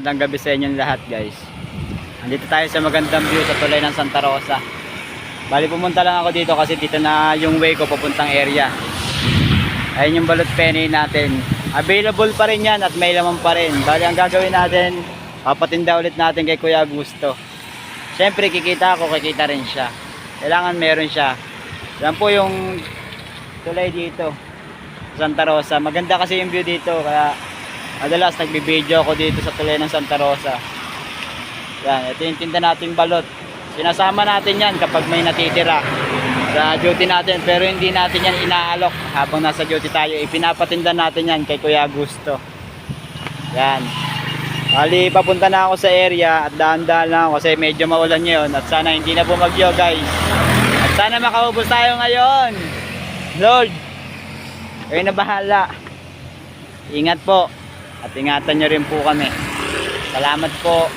Magandang gabi sa inyong lahat guys. Andito tayo sa magandang view sa tulay ng Santa Rosa. Bali pumunta lang ako dito kasi dito na yung way ko papuntang area. Ayun yung balot penny natin. Available pa rin yan at may laman pa rin. Bali ang gagawin natin, papatinda ulit natin kay Kuya Gusto. Siyempre kikita ako, kikita rin siya. Kailangan meron siya. Yan po yung tulay dito. Santa Rosa. Maganda kasi yung view dito kaya madalas nagbibideo ako dito sa tulay ng Santa Rosa. Yan, ito yung tinda nating balot. Sinasama natin yan kapag may natitira sa duty natin pero hindi natin yan inaalok habang nasa duty tayo. Ipinapatinda natin yan kay Kuya Gusto. Yan. Bali, papunta na ako sa area at daan-daan lang ako kasi medyo maulan ngayon at sana hindi na bumagyo guys. At sana makaubos tayo ngayon. Lord, kayo na bahala. Ingat po. At ingatan nyo rin po kami. Salamat po.